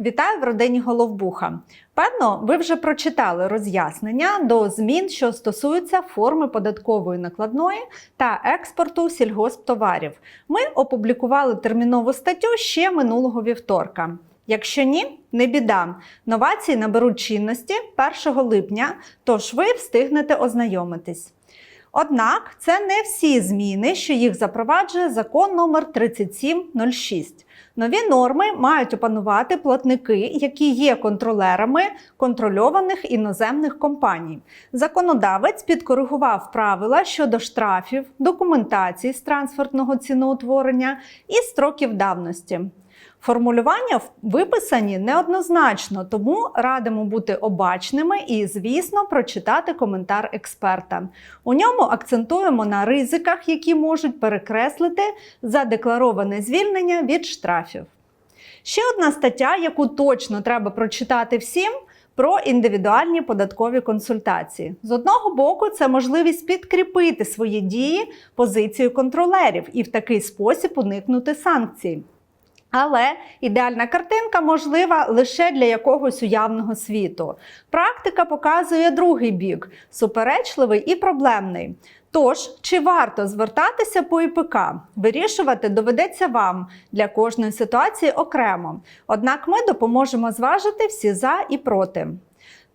Вітаю в родині Головбуха. Певно, ви вже прочитали роз'яснення до змін, що стосуються форми податкової накладної та експорту сільгосптоварів. Ми опублікували термінову статтю ще минулого вівторка. Якщо ні, не біда. Новації наберуть чинності 1 липня, тож ви встигнете ознайомитись. Однак це не всі зміни, що їх запроваджує закон номер 3706. Нові норми мають опанувати платники, які є контролерами контрольованих іноземних компаній. Законодавець підкоригував правила щодо штрафів, документації з трансфертного ціноутворення і строків давності. Формулювання виписані неоднозначно, тому радимо бути обачними і, звісно, прочитати коментар експерта. У ньому акцентуємо на ризиках, які можуть перекреслити задеклароване звільнення від штрафів. Ще одна стаття, яку точно треба прочитати всім. Про індивідуальні податкові консультації з одного боку, це можливість підкріпити свої дії позицією контролерів і в такий спосіб уникнути санкцій. Але ідеальна картинка можлива лише для якогось уявного світу. Практика показує другий бік суперечливий і проблемний. Тож, чи варто звертатися по ІПК? Вирішувати доведеться вам для кожної ситуації окремо. Однак ми допоможемо зважити всі за і проти.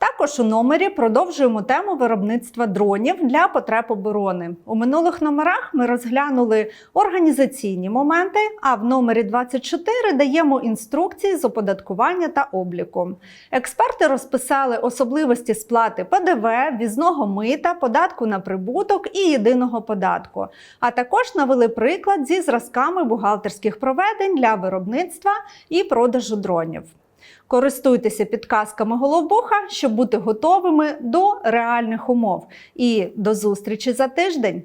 Також у номері продовжуємо тему виробництва дронів для потреб оборони. У минулих номерах ми розглянули організаційні моменти, а в номері 24 даємо інструкції з оподаткування та обліку. Експерти розписали особливості сплати ПДВ, візного мита, податку на прибуток і єдиного податку, а також навели приклад зі зразками бухгалтерських проведень для виробництва і продажу дронів. Користуйтеся підказками Головбуха, щоб бути готовими до реальних умов. І до зустрічі за тиждень!